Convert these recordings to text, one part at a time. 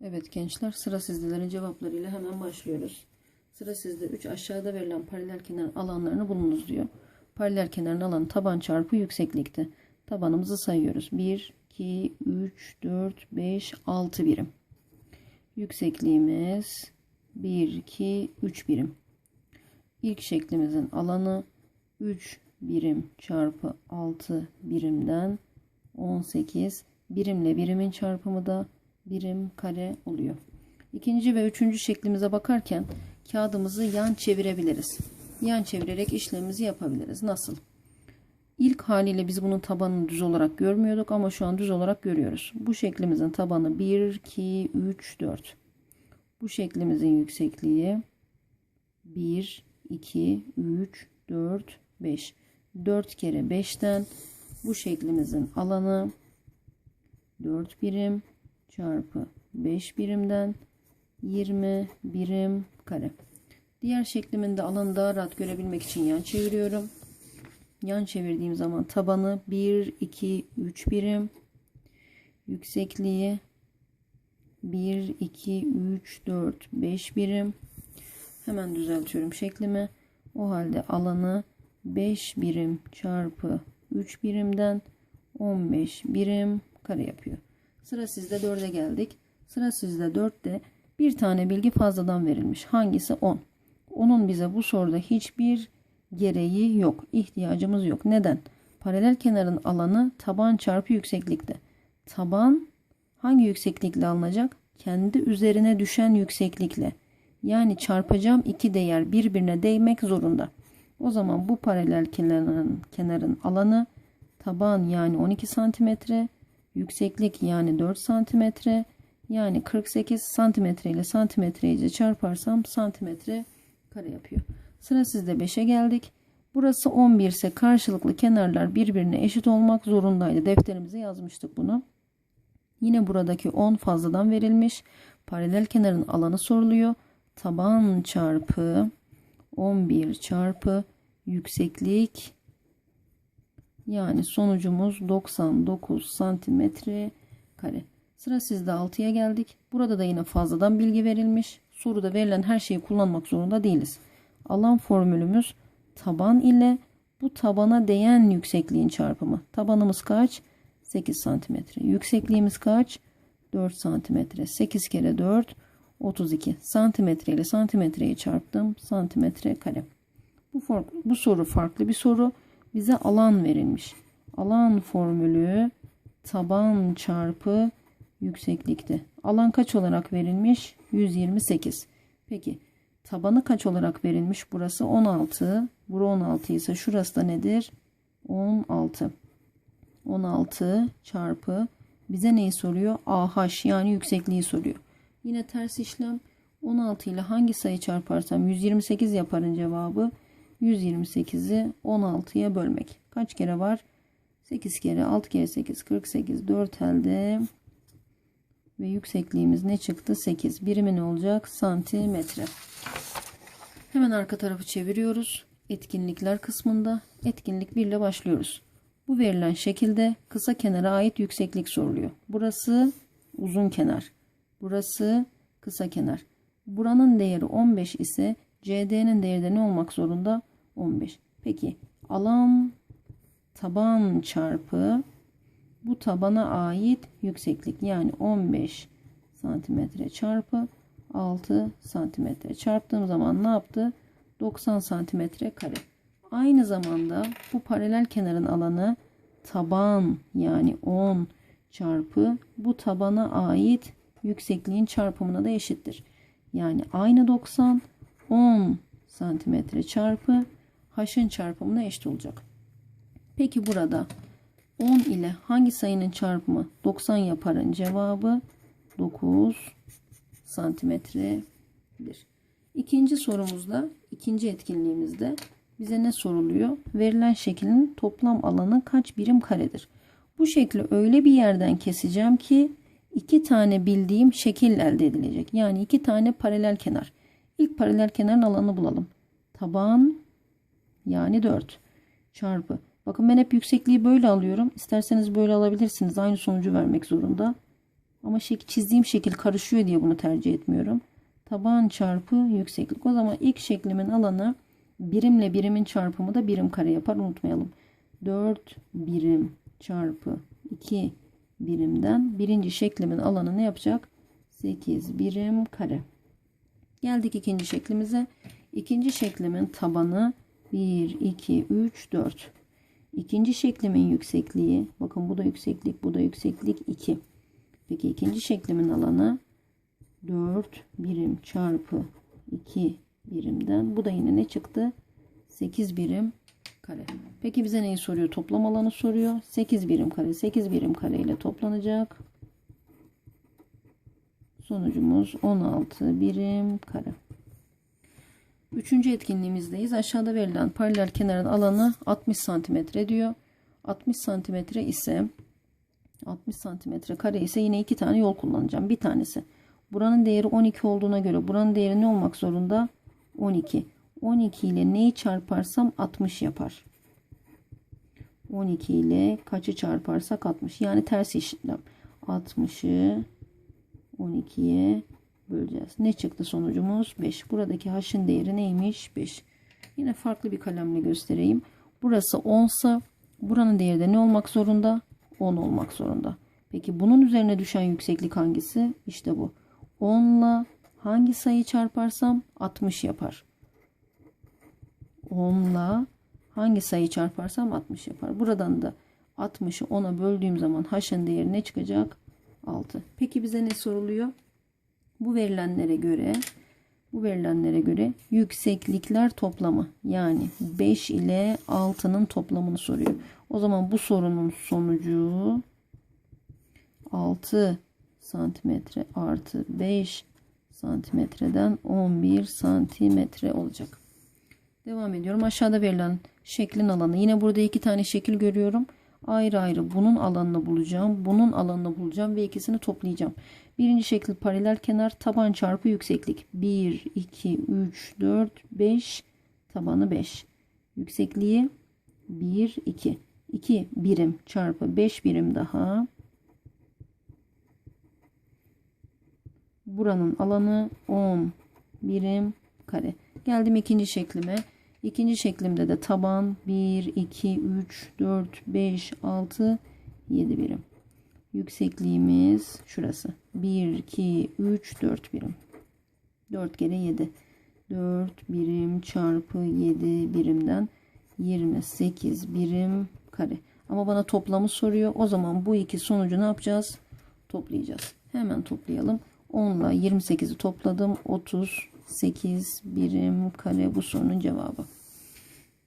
Evet gençler sıra sizlerin cevaplarıyla hemen başlıyoruz. Sıra sizde 3 aşağıda verilen paralel kenar alanlarını bulunuz diyor. Paralel kenarın alanı taban çarpı yükseklikte. Tabanımızı sayıyoruz. 1, 2, 3, 4, 5, 6 birim. Yüksekliğimiz 1, 2, 3 birim. İlk şeklimizin alanı 3 birim çarpı 6 birimden 18 birimle birimin çarpımı da birim kare oluyor. İkinci ve üçüncü şeklimize bakarken kağıdımızı yan çevirebiliriz. Yan çevirerek işlemimizi yapabiliriz. Nasıl? İlk haliyle biz bunun tabanını düz olarak görmüyorduk ama şu an düz olarak görüyoruz. Bu şeklimizin tabanı 1, 2, 3, 4. Bu şeklimizin yüksekliği 1, 2, 3, 4, 5. 4 kere 5'ten bu şeklimizin alanı 4 birim çarpı 5 birimden 20 birim kare. Diğer şeklimin de alanı daha rahat görebilmek için yan çeviriyorum. Yan çevirdiğim zaman tabanı 1, 2, 3 birim. Yüksekliği 1, 2, 3, 4, 5 birim. Hemen düzeltiyorum şeklimi. O halde alanı 5 birim çarpı 3 birimden 15 birim kare yapıyor. Sıra sizde 4'e geldik. Sıra sizde 4'te bir tane bilgi fazladan verilmiş. Hangisi 10? Onun bize bu soruda hiçbir gereği yok. ihtiyacımız yok. Neden? Paralel kenarın alanı taban çarpı yükseklikte. Taban hangi yükseklikle alınacak? Kendi üzerine düşen yükseklikle. Yani çarpacağım iki değer birbirine değmek zorunda. O zaman bu paralel kenarın, kenarın alanı taban yani 12 santimetre, yükseklik yani 4 santimetre, yani 48 santimetre ile santimetreyi çarparsam santimetre kare yapıyor. Sıra sizde 5'e geldik. Burası 11 ise karşılıklı kenarlar birbirine eşit olmak zorundaydı. Defterimize yazmıştık bunu. Yine buradaki 10 fazladan verilmiş. Paralel kenarın alanı soruluyor. Taban çarpı 11 çarpı yükseklik yani sonucumuz 99 santimetre kare. Sıra sizde 6'ya geldik. Burada da yine fazladan bilgi verilmiş. Soruda verilen her şeyi kullanmak zorunda değiliz. Alan formülümüz taban ile bu tabana değen yüksekliğin çarpımı. Tabanımız kaç? 8 santimetre. Yüksekliğimiz kaç? 4 santimetre. 8 kere 4 32 santimetre ile santimetreyi çarptım. Santimetre kare. Bu, for, bu soru farklı bir soru. Bize alan verilmiş. Alan formülü taban çarpı yükseklikte. Alan kaç olarak verilmiş? 128. Peki tabanı kaç olarak verilmiş? Burası 16. Bura 16 ise şurası da nedir? 16. 16 çarpı bize neyi soruyor? AH yani yüksekliği soruyor. Yine ters işlem 16 ile hangi sayı çarparsam 128 yaparın cevabı 128'i 16'ya bölmek. Kaç kere var? 8 kere 6 kere 8 48 4 elde ve yüksekliğimiz ne çıktı? 8. Birimi ne olacak? Santimetre. Hemen arka tarafı çeviriyoruz. Etkinlikler kısmında etkinlik 1 ile başlıyoruz. Bu verilen şekilde kısa kenara ait yükseklik soruluyor. Burası uzun kenar. Burası kısa kenar. Buranın değeri 15 ise CD'nin değeri de ne olmak zorunda? 15. Peki alan taban çarpı bu tabana ait yükseklik yani 15 santimetre çarpı 6 santimetre çarptığım zaman ne yaptı? 90 santimetre kare. Aynı zamanda bu paralel kenarın alanı taban yani 10 çarpı bu tabana ait yüksekliğin çarpımına da eşittir. Yani aynı 90 10 santimetre çarpı h'ın çarpımına eşit olacak. Peki burada 10 ile hangi sayının çarpımı 90 yaparın cevabı 9 santimetredir. İkinci sorumuzda, ikinci etkinliğimizde bize ne soruluyor? Verilen şeklin toplam alanı kaç birim karedir? Bu şekli öyle bir yerden keseceğim ki iki tane bildiğim şekil elde edilecek. Yani iki tane paralel kenar. İlk paralel kenarın alanı bulalım. Taban yani 4 çarpı. Bakın ben hep yüksekliği böyle alıyorum. İsterseniz böyle alabilirsiniz. Aynı sonucu vermek zorunda. Ama şek çizdiğim şekil karışıyor diye bunu tercih etmiyorum. Taban çarpı yükseklik. O zaman ilk şeklimin alanı birimle birimin çarpımı da birim kare yapar. Unutmayalım. 4 birim çarpı 2 birimden birinci şeklimin alanı ne yapacak? 8 birim kare. Geldik ikinci şeklimize. İkinci şeklimin tabanı 1, 2, 3, 4. İkinci şeklimin yüksekliği, bakın bu da yükseklik, bu da yükseklik 2. Peki ikinci şeklimin alanı 4 birim çarpı 2 birimden. Bu da yine ne çıktı? 8 birim kare. Peki bize neyi soruyor? Toplam alanı soruyor. 8 birim kare. 8 birim kare ile toplanacak. Sonucumuz 16 birim kare. Üçüncü etkinliğimizdeyiz. Aşağıda verilen paralel kenarın alanı 60 santimetre diyor. 60 santimetre ise 60 santimetre kare ise yine iki tane yol kullanacağım. Bir tanesi buranın değeri 12 olduğuna göre buranın değeri ne olmak zorunda? 12. 12 ile neyi çarparsam 60 yapar. 12 ile kaçı çarparsak 60. Yani ters işlem. 60'ı 12'ye böleceğiz. Ne çıktı sonucumuz? 5. Buradaki h'ın değeri neymiş? 5. Yine farklı bir kalemle göstereyim. Burası 10 ise buranın değeri de ne olmak zorunda? 10 olmak zorunda. Peki bunun üzerine düşen yükseklik hangisi? İşte bu. 10 ile hangi sayı çarparsam 60 yapar. 10 ile hangi sayı çarparsam 60 yapar. Buradan da 60'ı 10'a böldüğüm zaman h'ın değeri ne çıkacak? 6. Peki bize ne soruluyor? Bu verilenlere göre bu verilenlere göre yükseklikler toplamı yani 5 ile 6'nın toplamını soruyor. O zaman bu sorunun sonucu 6 santimetre artı 5 santimetreden 11 santimetre olacak. Devam ediyorum. Aşağıda verilen şeklin alanı. Yine burada iki tane şekil görüyorum. Ayrı ayrı bunun alanını bulacağım. Bunun alanını bulacağım ve ikisini toplayacağım. Birinci şekil paralel kenar taban çarpı yükseklik. 1, 2, 3, 4, 5 tabanı 5. Yüksekliği 1, 2. 2 birim çarpı 5 birim daha. Buranın alanı 10 birim kare. Geldim ikinci şeklime. İkinci şeklimde de taban 1, 2, 3, 4, 5, 6, 7 birim. Yüksekliğimiz şurası. 1, 2, 3, 4 birim. 4 kere 7. 4 birim çarpı 7 birimden 28 birim kare. Ama bana toplamı soruyor. O zaman bu iki sonucu ne yapacağız? Toplayacağız. Hemen toplayalım. 10 ile 28'i topladım. 38 birim kare bu sorunun cevabı.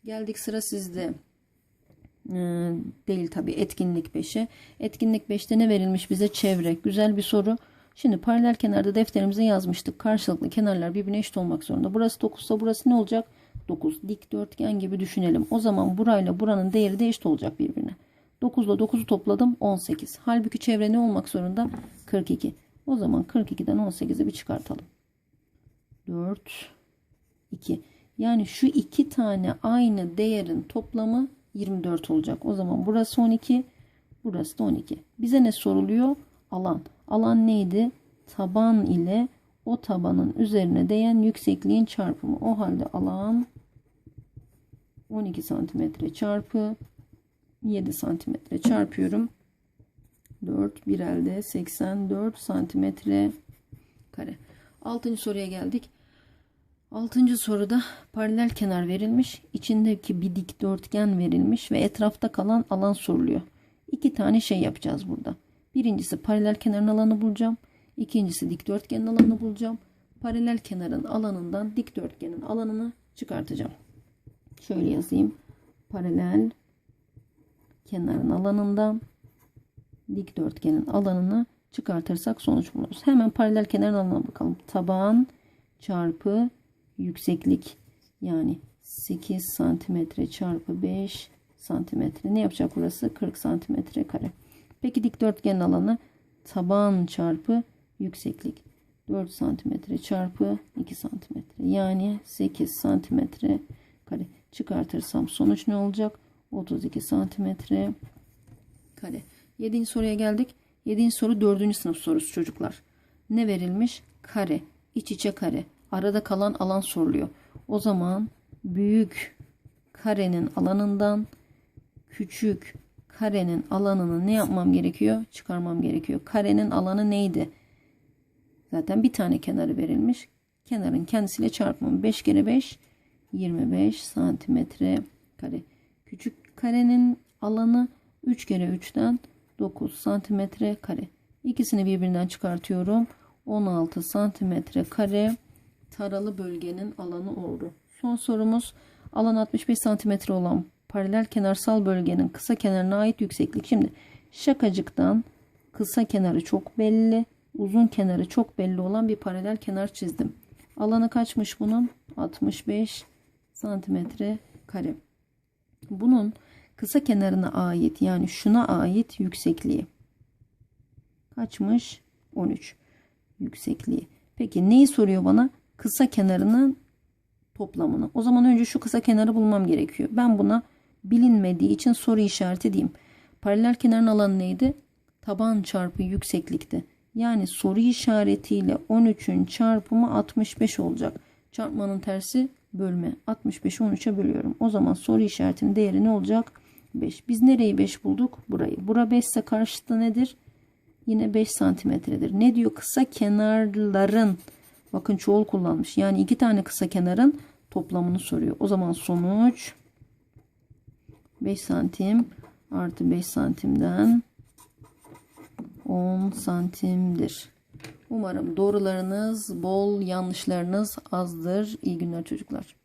Geldik sıra sizde. Ee, değil tabi etkinlik 5'e. Etkinlik 5'te ne verilmiş bize? Çevre. Güzel bir soru. Şimdi paralel kenarda defterimize yazmıştık. Karşılıklı kenarlar birbirine eşit olmak zorunda. Burası 9 ise burası ne olacak? 9. Dikdörtgen gibi düşünelim. O zaman burayla buranın değeri de eşit olacak birbirine. 9 ile 9'u topladım 18. Halbuki çevre ne olmak zorunda? 42. O zaman 42'den 18'i bir çıkartalım. 4 2. Yani şu iki tane aynı değerin toplamı 24 olacak. O zaman burası 12, burası da 12. Bize ne soruluyor? Alan. Alan neydi? Taban ile o tabanın üzerine değen yüksekliğin çarpımı. O halde alan 12 santimetre çarpı 7 santimetre çarpıyorum. 4 bir elde 84 santimetre kare. Altıncı soruya geldik. Altıncı soruda paralel kenar verilmiş. içindeki bir dikdörtgen verilmiş ve etrafta kalan alan soruluyor. İki tane şey yapacağız burada. Birincisi paralel kenarın alanı bulacağım. İkincisi dikdörtgenin alanını bulacağım. Paralel kenarın alanından dikdörtgenin alanını çıkartacağım. Şöyle yazayım. Paralel kenarın alanından dikdörtgenin alanını çıkartırsak sonuç buluruz. Hemen paralel kenarın alanına bakalım. Taban çarpı yükseklik yani 8 santimetre çarpı 5 santimetre. Ne yapacak burası? 40 santimetre kare. Peki dikdörtgenin alanı taban çarpı yükseklik. 4 santimetre çarpı 2 santimetre. Yani 8 santimetre kare. Çıkartırsam sonuç ne olacak? 32 santimetre kare. 7. soruya geldik. Yediğin soru dördüncü sınıf sorusu çocuklar. Ne verilmiş? Kare. İç içe kare. Arada kalan alan soruluyor. O zaman büyük karenin alanından küçük karenin alanını ne yapmam gerekiyor? Çıkarmam gerekiyor. Karenin alanı neydi? Zaten bir tane kenarı verilmiş. Kenarın kendisiyle çarpımı 5 kere 5 25 santimetre kare. Küçük karenin alanı 3 kere 3'ten 9 santimetre kare. İkisini birbirinden çıkartıyorum. 16 santimetre kare taralı bölgenin alanı oldu. Son sorumuz alan 65 santimetre olan paralel kenarsal bölgenin kısa kenarına ait yükseklik. Şimdi şakacıktan kısa kenarı çok belli, uzun kenarı çok belli olan bir paralel kenar çizdim. Alanı kaçmış bunun? 65 santimetre kare. Bunun kısa kenarına ait yani şuna ait yüksekliği kaçmış? 13 yüksekliği. Peki neyi soruyor bana? Kısa kenarının toplamını. O zaman önce şu kısa kenarı bulmam gerekiyor. Ben buna bilinmediği için soru işareti diyeyim. Paralel kenarın alanı neydi? Taban çarpı yükseklikti. Yani soru işaretiyle 13'ün çarpımı 65 olacak. Çarpmanın tersi bölme. 65'i 13'e bölüyorum. O zaman soru işaretinin değeri ne olacak? 5. Biz nereyi 5 bulduk? Burayı. Bura 5 ise karşıda nedir? Yine 5 santimetredir. Ne diyor? Kısa kenarların bakın çoğul kullanmış. Yani iki tane kısa kenarın toplamını soruyor. O zaman sonuç 5 santim artı 5 santimden 10 santimdir. Umarım doğrularınız bol, yanlışlarınız azdır. İyi günler çocuklar.